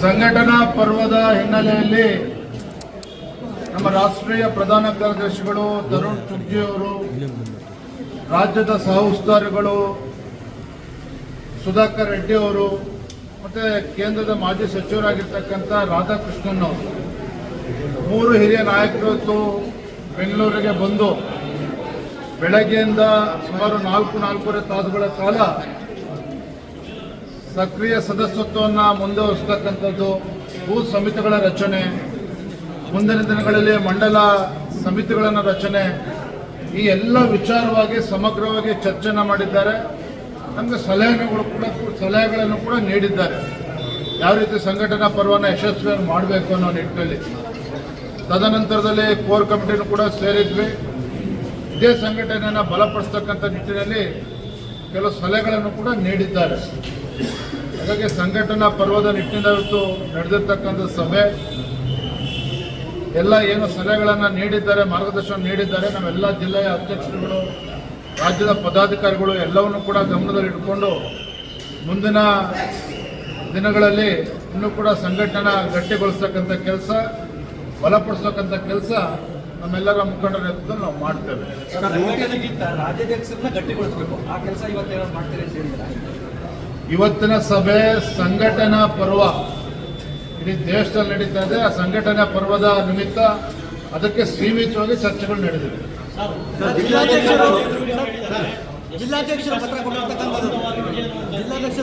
ಸಂಘಟನಾ ಪರ್ವದ ಹಿನ್ನೆಲೆಯಲ್ಲಿ ನಮ್ಮ ರಾಷ್ಟ್ರೀಯ ಪ್ರಧಾನ ಕಾರ್ಯದರ್ಶಿಗಳು ತರುಣ್ ಅವರು, ರಾಜ್ಯದ ಸಹ ಉಸ್ತುವಾರಿಗಳು ಸುಧಾಕರ್ ರೆಡ್ಡಿ ಅವರು, ಮತ್ತೆ ಕೇಂದ್ರದ ಮಾಜಿ ಸಚಿವರಾಗಿರ್ತಕ್ಕಂಥ ರಾಧಾಕೃಷ್ಣನ್ ಅವರು. ಮೂರು ಹಿರಿಯ ನಾಯಕರು ಬೆಂಗಳೂರಿಗೆ ಬಂದು ಬೆಳಗ್ಗೆಯಿಂದ ಸುಮಾರು ನಾಲ್ಕು ನಾಲ್ಕೂವರೆ ತಾಸುಗಳ ಕಾಲ ಸಕ್ರಿಯ ಸದಸ್ಯತ್ವವನ್ನು ಮುಂದುವರಿಸ್ತಕ್ಕಂಥದ್ದು ಭೂ ಸಮಿತಿಗಳ ರಚನೆ. ಮುಂದಿನ ದಿನಗಳಲ್ಲಿ ಮಂಡಲ ಸಮಿತಿಗಳನ್ನು ರಚನೆ. ಈ ಎಲ್ಲ ವಿಚಾರವಾಗಿ ಸಮಗ್ರವಾಗಿ ಚರ್ಚೆನ ಮಾಡಿದ್ದಾರೆ. ನಮಗೆ ಸಲಹೆಗಳು ಕೂಡ ಸಲಹೆಗಳನ್ನು ಕೂಡ ನೀಡಿದ್ದಾರೆ. ಯಾವ ರೀತಿ ಸಂಘಟನಾ ಪರ್ವನ ಯಶಸ್ವಿಯನ್ನು ಮಾಡಬೇಕು ಅನ್ನೋ ನಿಟ್ಟಿನಲ್ಲಿ. ತದನಂತರದಲ್ಲಿ ಕೋರ್ ಕಮಿಟಿನೂ ಕೂಡ ಸೇರಿದ್ವಿ. ಇದೇ ಸಂಘಟನೆಯನ್ನು ಬಲಪಡಿಸ್ತಕ್ಕಂಥ ನಿಟ್ಟಿನಲ್ಲಿ ಕೆಲವು ಸಲಹೆಗಳನ್ನು ಕೂಡ ನೀಡಿದ್ದಾರೆ. ಹಾಗಾಗಿ ಸಂಘಟನಾ ಪರ್ವದ ನಿಟ್ಟಿನಿಂದ ಇವತ್ತು ನಡೆದಿರ್ತಕ್ಕಂಥ ಸಭೆ, ಎಲ್ಲ ಏನು ಸಲಹೆಗಳನ್ನು ನೀಡಿದ್ದಾರೆ, ಮಾರ್ಗದರ್ಶನ ನೀಡಿದ್ದಾರೆ, ನಾವೆಲ್ಲ ಜಿಲ್ಲೆಯ ಅಧ್ಯಕ್ಷರುಗಳು, ರಾಜ್ಯದ ಪದಾಧಿಕಾರಿಗಳು ಎಲ್ಲವನ್ನು ಕೂಡ ಗಮನದಲ್ಲಿ ಇಟ್ಕೊಂಡು ಮುಂದಿನ ದಿನಗಳಲ್ಲಿ ಇನ್ನೂ ಕೂಡ ಸಂಘಟನಾ ಗಟ್ಟಿಗೊಳಿಸ್ತಕ್ಕಂಥ ಕೆಲಸ, ಬಲಪಡಿಸ್ತಕ್ಕಂಥ ಕೆಲಸ ನಮ್ಮೆಲ್ಲರ ಮುಖಂಡರ ನೇತೃತ್ವದಲ್ಲಿ ನಾವು ಮಾಡ್ತೇವೆ. ರಾಜ್ಯಾಧ್ಯಕ್ಷ ರಾಜ್ಯಾಧ್ಯಕ್ಷರನ್ನ ಗಟ್ಟಿಗೊಳಿಸಬೇಕು. ಆ ಕೆಲಸ ಇವತ್ತೇನಾದ್ರು ಮಾಡ್ತಾರೆ ಇವತ್ತಿನ ಸಭೆ ಸಂಘಟನಾ ಪರ್ವ. ಇಡೀ ದೇಶದಲ್ಲಿ ನಡೀತಾ ಇದೆ. ಆ ಸಂಘಟನಾ ಪರ್ವದ ನಿಮಿತ್ತ ಅದಕ್ಕೆ ಸೀಮಿತವಾಗಿ ಚರ್ಚೆಗಳು ನಡೆದಿವೆ. ಜಿಲ್ಲಾಧ್ಯಕ್ಷರು ಜಿಲ್ಲಾಧ್ಯಕ್ಷರು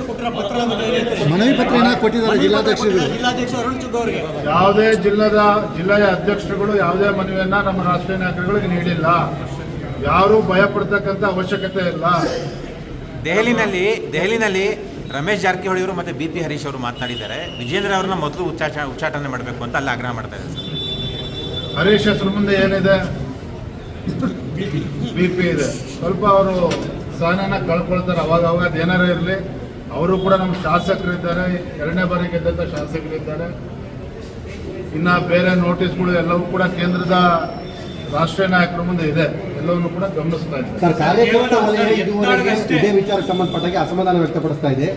ಪತ್ರ? ಮನವಿ ಪತ್ರನ ಕೊಟ್ಟಿದ್ದಾರೆ ಜಿಲ್ಲಾಧ್ಯಕ್ಷರು. ಜಿಲ್ಲಾಧ್ಯಕ್ಷ ಅರುಣ್ ಚುಗ್ ಅವರಿಗೆ. ಯಾವುದೇ ಜಿಲ್ಲಾದ ಜಿಲ್ಲೆಯ ಅಧ್ಯಕ್ಷರುಗಳು ಯಾವುದೇ ಮನವಿಯನ್ನ ನಮ್ಮ ರಾಷ್ಟ್ರೀಯ ನಾಯಕರುಗಳಿಗೆ ನೀಡಿಲ್ಲ. ಯಾರು ಭಯ ಪಡ್ತಕ್ಕಂಥ ಅವಶ್ಯಕತೆ ಇಲ್ಲ. ದೆಹಲಿನಲ್ಲಿ ದೆಹಲಿನಲ್ಲಿ ರಮೇಶ್ ಜಾರಕಿಹೊಳಿ ಅವರು ಮತ್ತು ಬಿ ಪಿ ಹರೀಶ್ ಅವರು ಮಾತನಾಡಿದ್ದಾರೆ. ವಿಜೇಂದ್ರ ಅವ್ರನ್ನ ಮೊದಲು ಉಚ್ಚಾಟ ಉಚ್ಚಾಟನೆ ಮಾಡಬೇಕು ಅಂತ ಅಲ್ಲಿ ಆಗ್ರಹ ಮಾಡ್ತಾ ಇದ್ದಾರೆ ಸರ್. ಹರೀಶ್ ಹೆಸರು ಮುಂದೆ ಏನಿದೆ? B P. ಇದೆ. ಸ್ವಲ್ಪ ಅವರು ಸ್ಥಾನನ ಕಳ್ಕೊಳ್ತಾರೆ. ಅವಾಗ ಅವಾಗ ಅದೇನಾರ ಇರಲಿ. ಅವರು ಕೂಡ ನಮ್ಮ ಶಾಸಕರಿದ್ದಾರೆ. ಎರಡನೇ ಬಾರಿ ಗೆದ್ದಂಥ ಶಾಸಕರಿದ್ದಾರೆ. ಇನ್ನು ಬೇರೆ ನೋಟಿಸ್ಗಳು ಎಲ್ಲವೂ ಕೂಡ ಕೇಂದ್ರದ ರಾಷ್ಟ್ರೀಯ ನಾಯಕರ ಮುಂದೆ ಇದೆ. ಎಲ್ಲವನ್ನು ಕೂಡ ಗಮನಿಸ್ತಾ ಇದೆ ಇದೇ ವಿಚಾರಕ್ಕೆ ಸಂಬಂಧಪಟ್ಟಾಗೆ ಅಸಮಾಧಾನ ವ್ಯಕ್ತಪಡಿಸ್ತಾ ಇದೆ.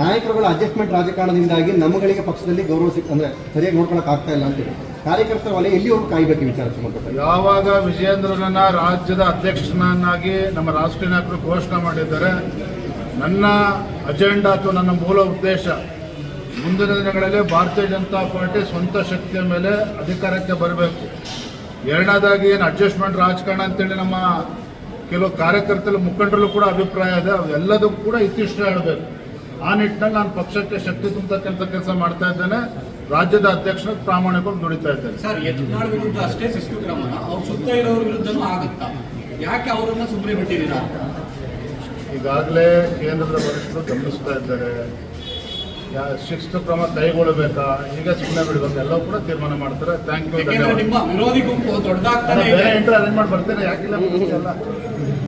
ನಾಯಕರುಗಳ ಅಡ್ಜಸ್ಟ್ಮೆಂಟ್ ರಾಜಕಾರಣದಿಂದಾಗಿ ನಮ್ಮಗಳಿಗೆ ಪಕ್ಷದಲ್ಲಿ ಗೌರವ ಸಿಕ್ ಅಂದ್ರೆ ಸರಿಯಾಗಿ ನೋಡ್ಕೊಳಕ್ ಆಗ್ತಾ ಇಲ್ಲ ಅಂತೇಳಿ ಕಾರ್ಯಕರ್ತರ ವಲಯ ಎಲ್ಲಿವರೆಗೂ ಕಾಯ್ಬೇಕು ವಿಚಾರ ಸಂಬಂಧಪಟ್ಟ ಯಾವಾಗ ವಿಜಯೇಂದ್ರನ ರಾಜ್ಯದ ಅಧ್ಯಕ್ಷನನ್ನಾಗಿ ನಮ್ಮ ರಾಷ್ಟ್ರೀಯ ನಾಯಕರು ಘೋಷಣೆ ಮಾಡಿದ್ದಾರೆ ನನ್ನ ಅಜೆಂಡಾ ಅಥವಾ ನನ್ನ ಮೂಲ ಉದ್ದೇಶ ಮುಂದಿನ ದಿನಗಳಲ್ಲಿ ಭಾರತೀಯ ಜನತಾ ಪಾರ್ಟಿ ಸ್ವಂತ ಶಕ್ತಿಯ ಮೇಲೆ ಅಧಿಕಾರಕ್ಕೆ ಬರಬೇಕು. ಎರಡನೇದಾಗಿ ಏನು ಅಡ್ಜಸ್ಟ್ಮೆಂಟ್ ರಾಜಕಾರಣ ಅಂತೇಳಿ ನಮ್ಮ ಕೆಲವು ಕಾರ್ಯಕರ್ತರು ಮುಖಂಡರಲ್ಲೂ ಕೂಡ ಅಭಿಪ್ರಾಯ ಇದೆ. ಅವೆಲ್ಲದಕ್ಕೂ ಕೂಡ ಇತ್ತಿಷ್ಟು ಹೇಳಬೇಕು. ಆ ನಿಟ್ಟಿನಲ್ಲಿ ನಾನು ಪಕ್ಷಕ್ಕೆ ಶಕ್ತಿ ತುಂಬತಕ್ಕಂಥ ಕೆಲಸ ಮಾಡ್ತಾ ಇದ್ದೇನೆ. ರಾಜ್ಯದ ಅಧ್ಯಕ್ಷನ ಪ್ರಾಮಾಣಿಕವಾಗಿ ದುಡಿತಾ ಇದ್ದೇನೆ ಸರ್ ಯತ್ನಾಳ್ ವಿರುದ್ಧ ಅಷ್ಟೇ ಶಿಸ್ತು ಕ್ರಮ ಅವ್ರು ಸುತ್ತ ಇರೋರ ವಿರುದ್ಧನೂ ಆಗುತ್ತಾ? ಯಾಕೆ ಅವರನ್ನು ಸುಮ್ಮನೆ ಬಿಟ್ಟಿದ್ದೀರಾ? ಈಗಾಗಲೇ ಕೇಂದ್ರದ ವರಿಷ್ಠರು ಗಮನಿಸ್ತಾ ಇದ್ದಾರೆ. ಯಾ ಶಿಸ್ತು ಕ್ರಮ ಕೈಗೊಳ್ಳಬೇಕಾ? ಈಗ ಸುಮ್ಮನೆ ಬಿಡಬೇಕು. ಎಲ್ಲವೂ ಕೂಡ ತೀರ್ಮಾನ ಮಾಡ್ತಾರೆ. ಥ್ಯಾಂಕ್ ಯು ಬೇರೆ ಇದೆ. ಎಂಟ್ರಿ ಅರೇಂಜ್ ಮಾಡಿ ಬರ್ತೇನೆ ಯಾಕಿಲ್ಲ ಎಲ್ಲ.